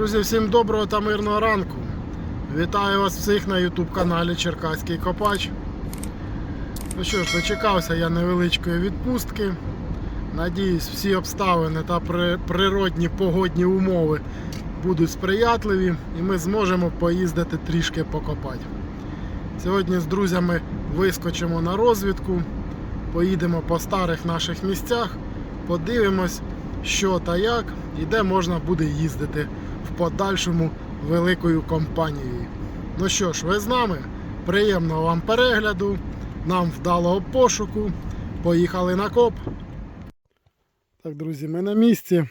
Друзі, всім доброго та мирного ранку. Вітаю вас всіх на YouTube каналі Черкаський Копач. Ну що ж, дочекався я невеличкої відпустки. Надіюсь, всі обставини та природні погодні умови будуть сприятливі і ми зможемо поїздити трішки покопати. Сьогодні з друзями вискочимо на розвідку, поїдемо по старих наших місцях, подивимось, що та як і де можна буде їздити подальшому великою компанією. Ну що ж, ви з нами? Приємного вам перегляду, нам вдалого пошуку. Поїхали на коп. Так, друзі, ми на місці.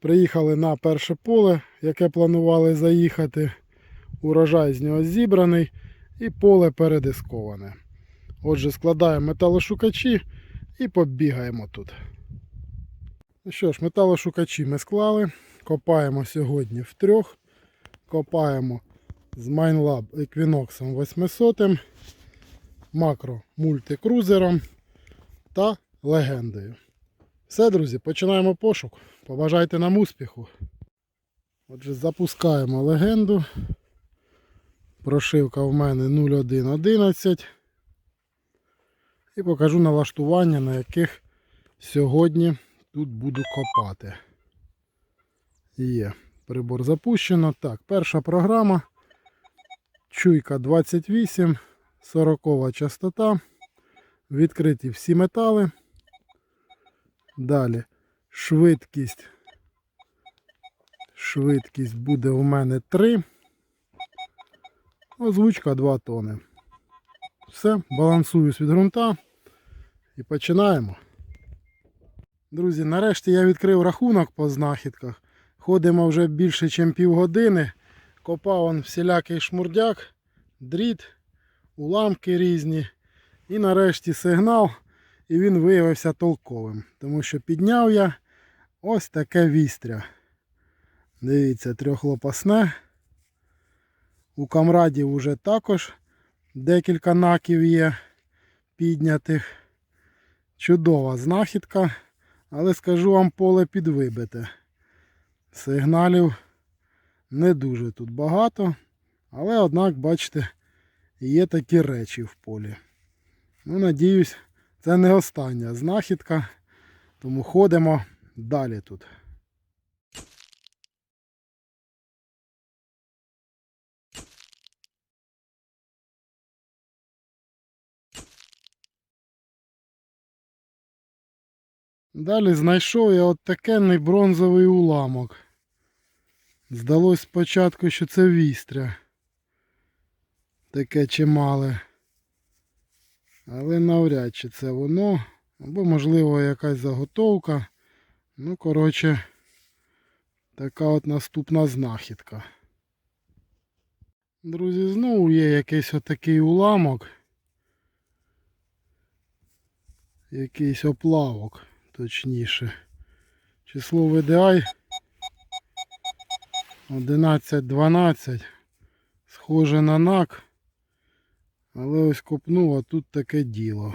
Приїхали на перше поле, яке планували заїхати. Урожай з нього зібраний і поле передисковане. Отже, складаємо металошукачі і побігаємо тут. Ну що ж, металошукачі ми склали. Копаємо сьогодні втрьох. Копаємо з Minelab Equinox 800, макро мультикрузером та легендою. Все, друзі, починаємо пошук. Побажайте нам успіху. Отже, запускаємо легенду. Прошивка в мене 0111. І покажу налаштування, на яких сьогодні тут буду копати. Є. Прибор запущено. Так, перша програма. Чуйка 28, 40 частота. Відкриті всі метали. Далі швидкість. Швидкість буде у мене 3. Озвучка 2 тони. Все, балансуюсь від ґрунта і починаємо. Друзі, нарешті я відкрив рахунок по знахідках. Ходимо вже більше, ніж півгодини. Копав он всілякий шмурдяк, дріт, уламки різні. І нарешті сигнал, і він виявився толковим. Тому що підняв я ось таке вістря. Дивіться, трьохлопасне. У камрадів вже також декілька наків є піднятих. Чудова знахідка, але скажу вам поле підвибите. Сигналів не дуже тут багато, але однак, бачите, є такі речі в полі. Ну, надіюсь, це не остання знахідка, тому ходимо далі тут. Далі знайшов я от такенний бронзовий уламок. Здалось спочатку, що це вістря. Таке чимале. Але навряд чи це воно. Або, можливо, якась заготовка. Ну, коротше, така от наступна знахідка. Друзі, знову є якийсь отакий уламок. Якийсь оплавок, точніше. Число VDI 11-12. Схоже на нак. Але ось копнув, а тут таке діло.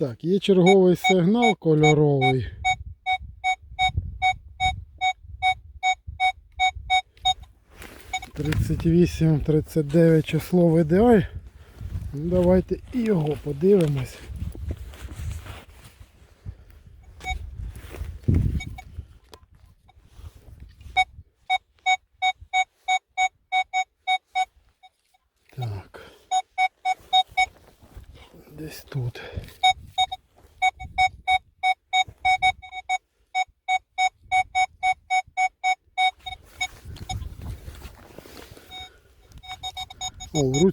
Так, є черговий сигнал кольоровий. Тридцять вісім, тридцять дев'ять число VDI. Ну, давайте і його подивимось.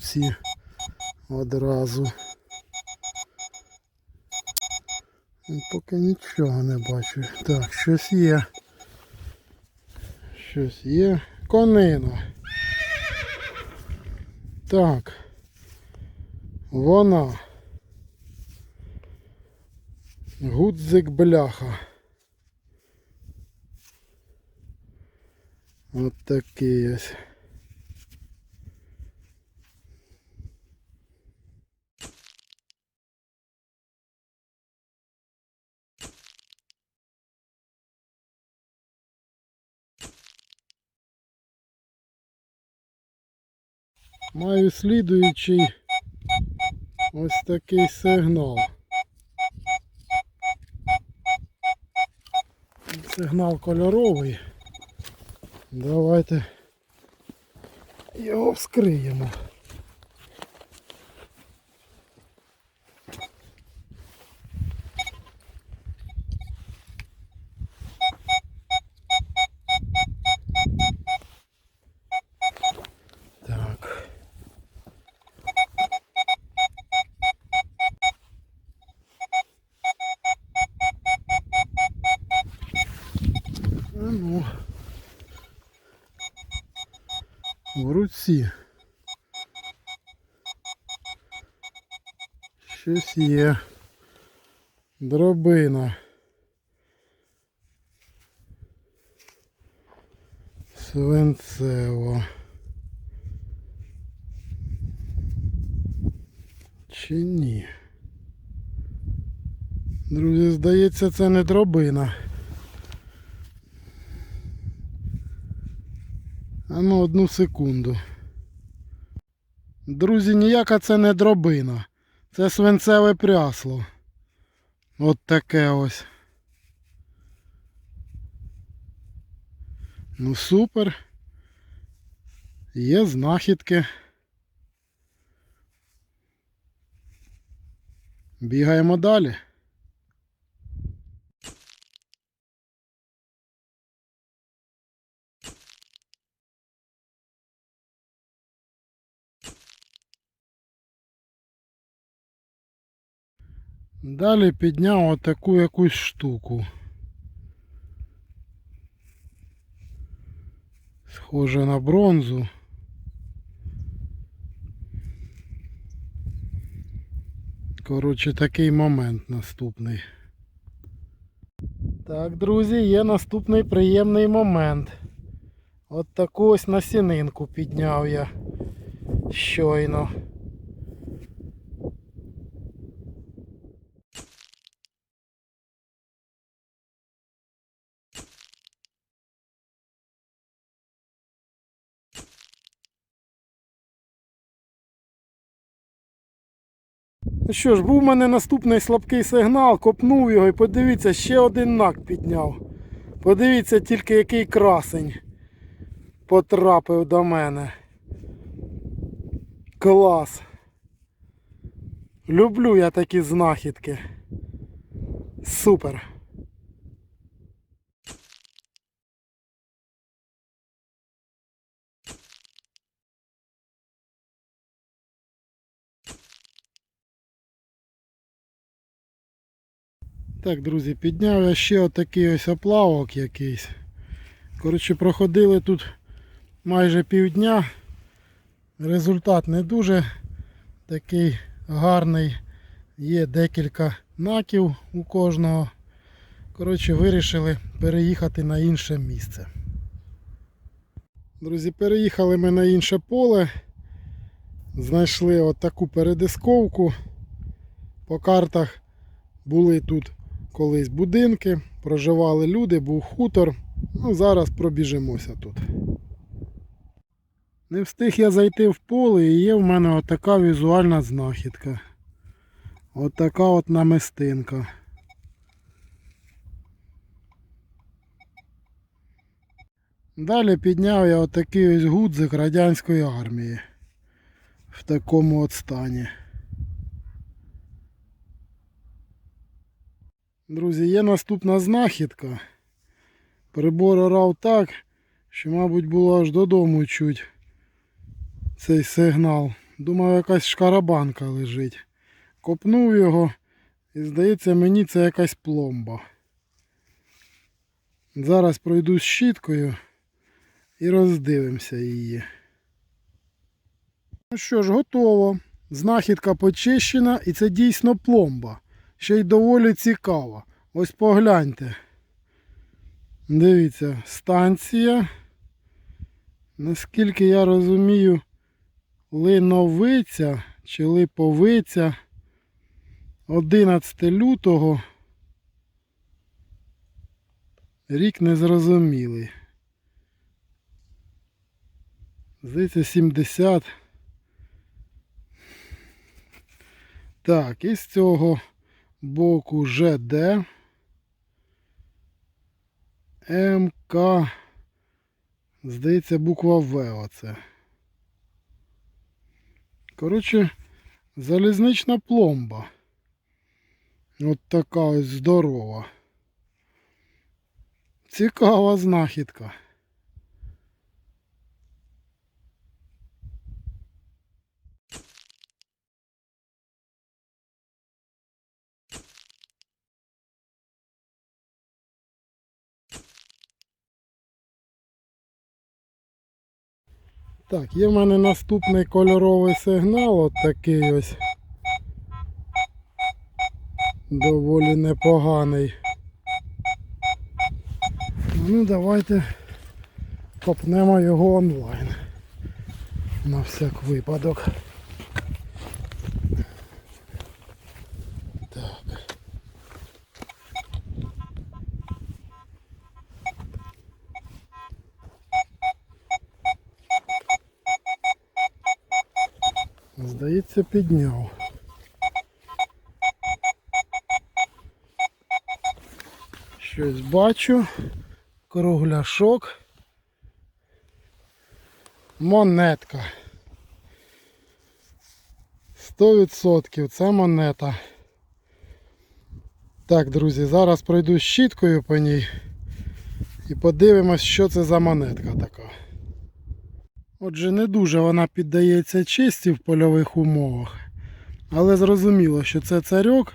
О, в руці одразу. Ну, Поки нічого не бачу. Так, щось є. Щось є. Конина. Так. Вона. Гудзик бляха. От ось. Маю слідуючий ось такий сигнал. Сигнал кольоровий. Давайте його вскриємо. Є. Дробина. Свинцево. Чи ні? Друзі, здається, це не дробина. А ну одну секунду. Друзі, ніяка це не дробина. Це свинцеве прясло. От таке ось. Ну супер. Є знахідки. Бігаємо далі. Далі підняв отаку якусь штуку. Схоже на бронзу. Коротше, такий момент наступний. Так, друзі, є наступний приємний момент. От таку ось насінинку підняв я щойно. Ну що ж, був у мене наступний слабкий сигнал, копнув його і подивіться, ще один нак підняв. Подивіться тільки який красень потрапив до мене. Клас. Люблю я такі знахідки. Супер. Так, друзі, підняв я ще отакий ось оплавок якийсь. Коротше, проходили тут майже півдня. Результат не дуже такий гарний. Є декілька наків у кожного. Коротше, вирішили переїхати на інше місце. Друзі, переїхали ми на інше поле. Знайшли отаку передисковку. По картах були тут колись будинки, проживали люди, був хутор. Ну, зараз пробіжимося тут. Не встиг я зайти в поле і є в мене отака візуальна знахідка. Отака от намистинка. Далі підняв я отакий ось гудзик радянської армії. В такому от стані. Друзі, є наступна знахідка. Прибор орав так, що, мабуть, було аж додому чуть цей сигнал. Думав, якась шкарабанка лежить. Копнув його і здається мені це якась пломба. Зараз пройду з щіткою і роздивимося її. Ну що ж, готово. Знахідка почищена і це дійсно пломба ще й доволі цікаво. Ось погляньте. Дивіться, станція. Наскільки я розумію, линовиця чи липовиця 11 лютого. Рік незрозумілий. Здається, 70. Так, із цього боку ЖД. МК. Здається, буква В оце. Коротше, залізнична пломба. От така ось здорова. Цікава знахідка. Так, є в мене наступний кольоровий сигнал, от такий ось. Доволі непоганий. Ну, давайте копнемо його онлайн. На всяк випадок. Здається, підняв. Щось бачу. Кругляшок. Монетка. 100% це монета. Так, друзі, зараз пройду щіткою по ній і подивимось, що це за монетка така. Отже, не дуже вона піддається чисті в польових умовах. Але зрозуміло, що це царьок.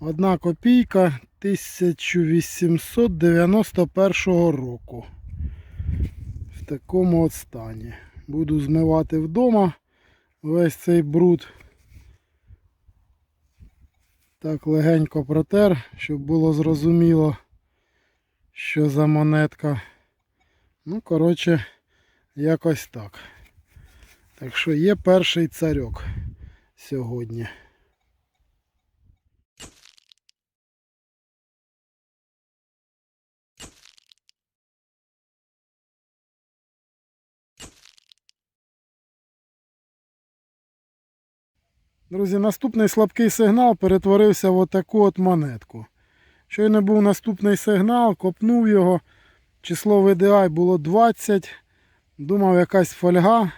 Одна копійка 1891 року. В такому от стані. Буду змивати вдома весь цей бруд. Так легенько протер, щоб було зрозуміло, що за монетка. Ну, коротше, якось так. Так що є перший царьок сьогодні. Друзі, наступний слабкий сигнал перетворився в отаку от монетку. Щойно був наступний сигнал, копнув його. Число VDI було 20. Думав якась фольга.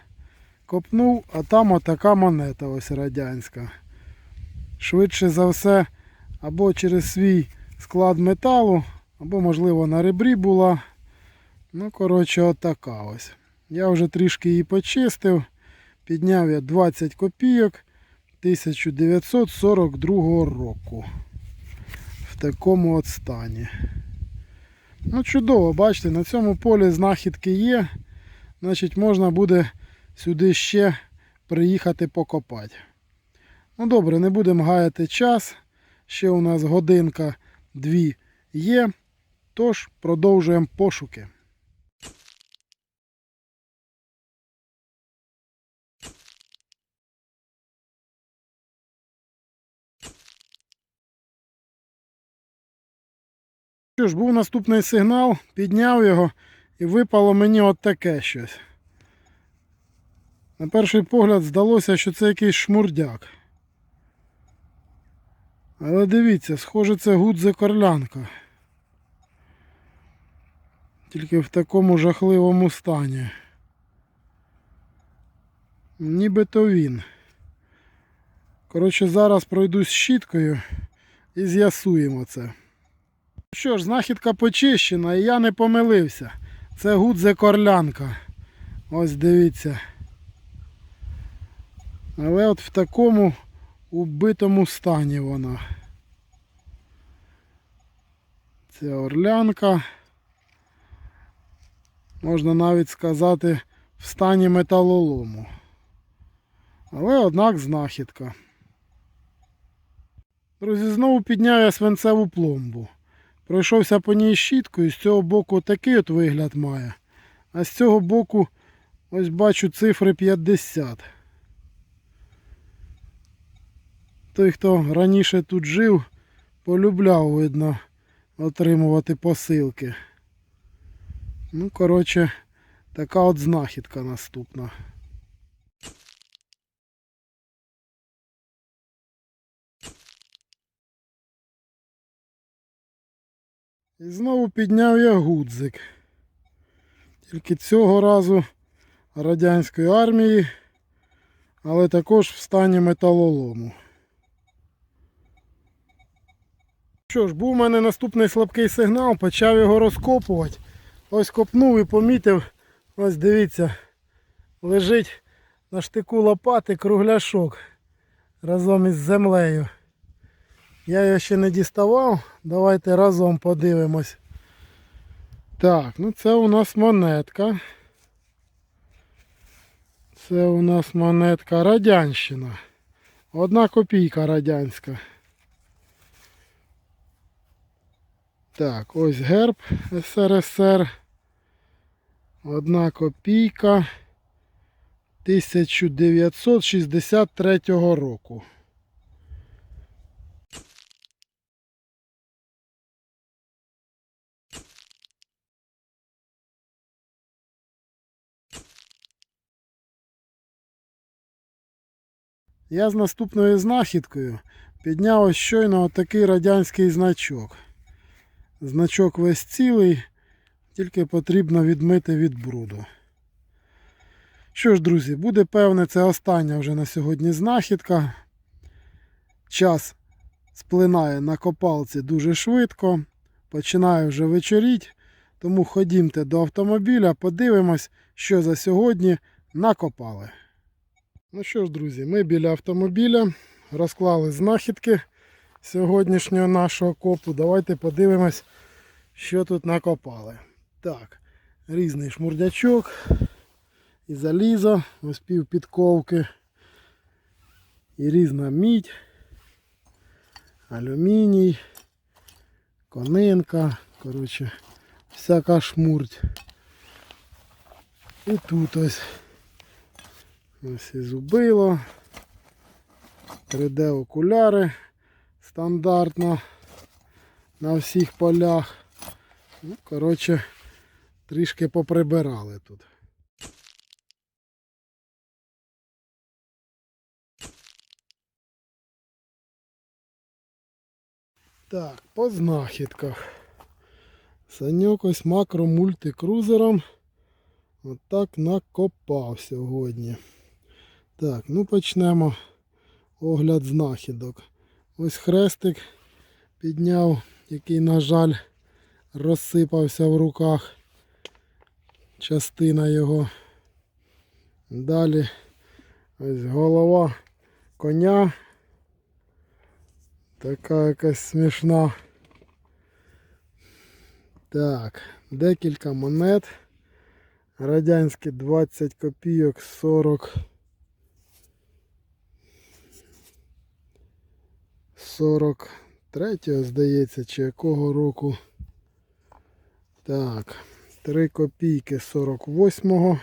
Копнув, а там отака монета ось радянська. Швидше за все, або через свій склад металу, або, можливо, на ребрі була. Ну, коротше, отака ось. Я вже трішки її почистив. Підняв я 20 копійок 1942 року. В такому от стані. Ну, чудово, бачите, на цьому полі знахідки є. Значить, можна буде сюди ще приїхати покопати. Ну добре, не будемо гаяти час. Ще у нас годинка дві є. Тож продовжуємо пошуки. Що ж, був наступний сигнал, підняв його і випало мені от таке щось. На перший погляд здалося, що це якийсь шмурдяк. Але дивіться, схоже, це гудзе корлянка. Тільки в такому жахливому стані. Нібито він. Коротше, зараз пройдусь щіткою і з'ясуємо це. Що ж, знахідка почищена і я не помилився. Це гудзе корлянка. Ось дивіться. Але от в такому убитому стані вона. Це орлянка. Можна навіть сказати в стані металолому. Але однак знахідка. Друзі, знову підняв я свинцеву пломбу. Пройшовся по ній щіткою, з цього боку такий от вигляд має. А з цього боку ось бачу цифри 50. Той, хто раніше тут жив, полюбляв, видно, отримувати посилки. Ну, коротше, така от знахідка наступна. І знову підняв я гудзик. Тільки цього разу радянської армії, але також в стані металолому. Що ж, був у мене наступний слабкий сигнал, почав його розкопувати. Ось копнув і помітив, ось дивіться, лежить на штику лопати кругляшок разом із землею. Я його ще не діставав. Давайте разом подивимось. Так, ну це у нас монетка. Це у нас монетка Радянщина. Одна копійка радянська. Так, ось герб СРСР. Одна копійка 1963 року. Я з наступною знахідкою підняв ось щойно отакий радянський значок. Значок весь цілий, тільки потрібно відмити від бруду. Що ж, друзі, буде певне, це остання вже на сьогодні знахідка. Час сплинає на копалці дуже швидко. Починає вже вечоріть. Тому ходімте до автомобіля, подивимось, що за сьогодні накопали. Ну що ж, друзі, ми біля автомобіля розклали знахідки сьогоднішнього нашого копу. Давайте подивимось, що тут накопали. Так, різний шмурдячок, і залізо, ось пів підковки, і різна мідь, алюміній, конинка, коротше, всяка шмурдь. І тут ось Ось і зубило. 3D окуляри стандартно на всіх полях. Ну, коротше, трішки поприбирали тут. Так, по знахідках. Саньок ось макро мультикрузером. Отак накопав сьогодні. Так, ну почнемо огляд знахідок. Ось хрестик підняв, який, на жаль, розсипався в руках. Частина його. Далі ось голова коня. Така якась смішна. Так, декілька монет. Радянські 20 копійок 40. 43-го, здається, чи якого року. Так, 3 копійки 48-го.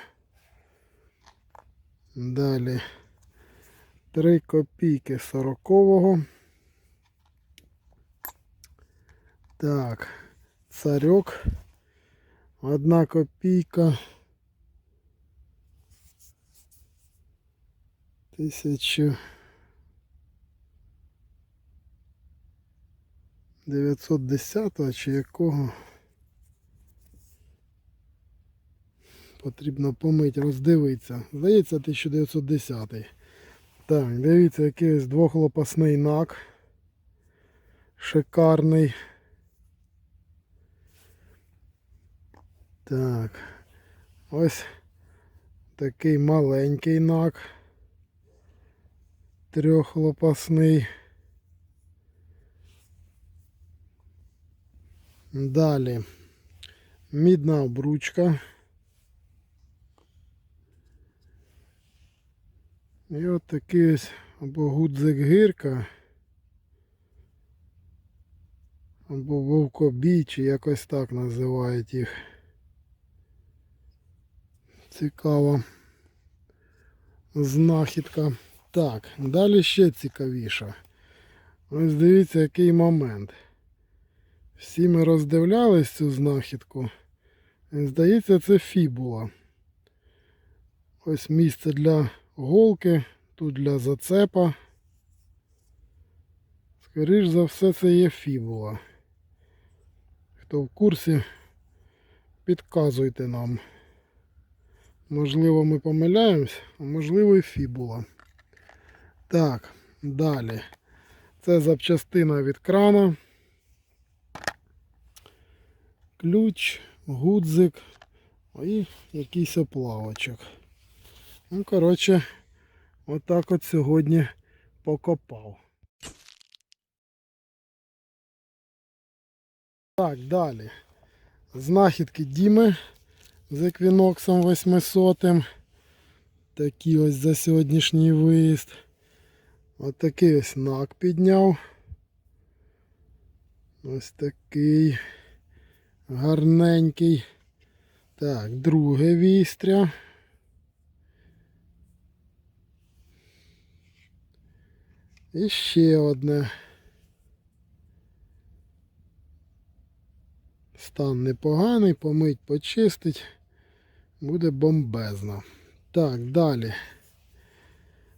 Далі 3 копійки 40-го. Так, царьок. Одна копійка. Тисячу. 910 чи якого потрібно помити, роздивитися. Здається, 1910. Так, дивіться, який ось двохлопасний нак. Шикарний. Так. Ось такий маленький нак. Трьохлопасний. Далі мідна обручка. І от такий ось або гудзик гирка, або вовкобій, чи якось так називають їх. Цікава знахідка. Так, далі ще цікавіше. Ось дивіться, який момент. Всі ми роздивлялись цю знахідку. Здається, це фібула. Ось місце для голки, тут для зацепа. Скоріш за все це є фібула. хто в курсі, підказуйте нам. Можливо, ми помиляємось, а можливо і фібула. Так, далі. Це запчастина від крана. Ключ, гудзик і якийсь оплавочок. Ну, коротше, отак от сьогодні покопав. Так, далі. Знахідки Діми з еквіноксом 800. Такі ось за сьогоднішній виїзд. Ось такий ось нак підняв. Ось такий гарненький. Так, друге вістря. І ще одне. Стан непоганий, помить, почистить. Буде бомбезно. Так, далі.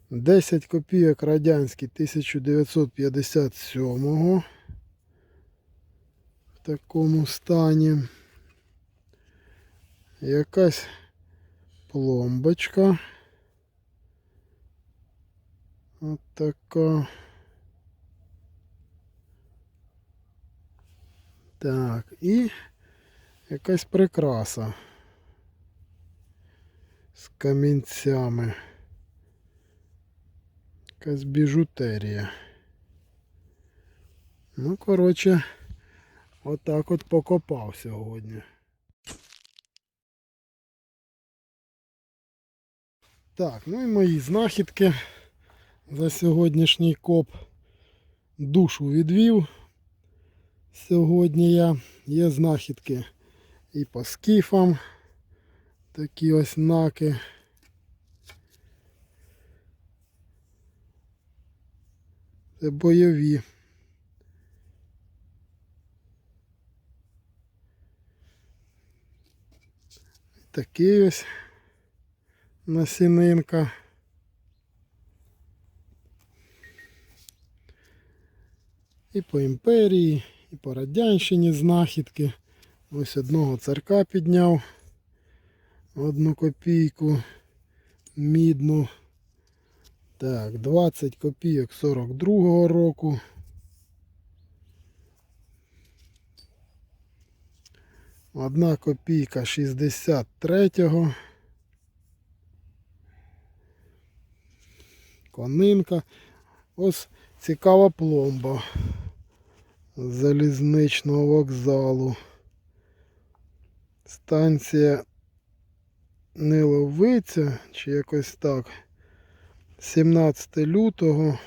10 копійок радянські 1957 в такому стані. Якась пломбочка. От така. Так, і якась прикраса з камінцями. Якась біжутерія. Ну, коротше, отак от покопав сьогодні. Так, ну і мої знахідки за сьогоднішній коп душу відвів. Сьогодні я є знахідки і по скіфам. Такі ось наки. Це бойові. Такий ось насінинка. І по імперії, і по радянщині знахідки. Ось одного царка підняв. Одну копійку мідну. Так, 20 копійок 42-го року. Одна копійка 63-го. Конинка. Ось цікава пломба з залізничного вокзалу. Станція Ниловиця, чи якось так. 17 лютого.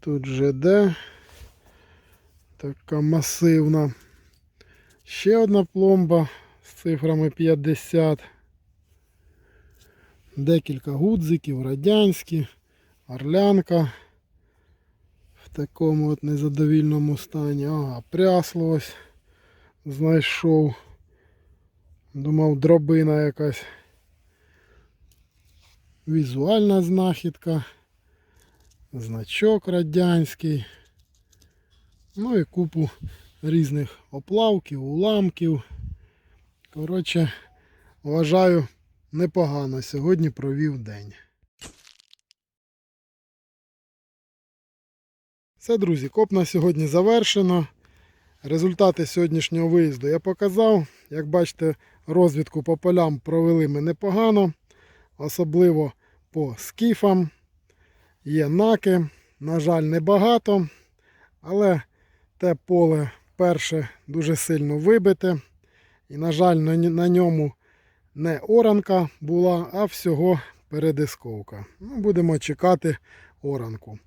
Тут ЖД. Така масивна. Ще одна пломба з цифрами 50. Декілька гудзиків, радянські, орлянка в такому от незадовільному стані. Ага, прясло ось знайшов. Думав, дробина якась. Візуальна знахідка. Значок радянський. Ну і купу різних оплавків, уламків. Коротше, вважаю, непогано сьогодні провів день. Все, друзі, коп на сьогодні завершено. Результати сьогоднішнього виїзду я показав. Як бачите, розвідку по полям провели ми непогано, особливо по скіфам. Є наки, на жаль, небагато, але те поле перше дуже сильно вибите. І, на жаль, на ньому не оранка була, а всього передисковка. Ну, будемо чекати оранку.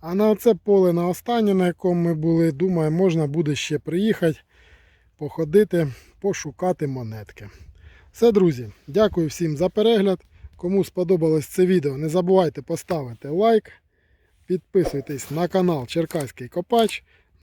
А на це поле на останнє, на якому ми були, думаю, можна буде ще приїхати, походити, пошукати монетки. Все, друзі, дякую всім за перегляд. Кому сподобалось це відео, не забувайте поставити лайк. Підписуйтесь на канал Черкаський Копач.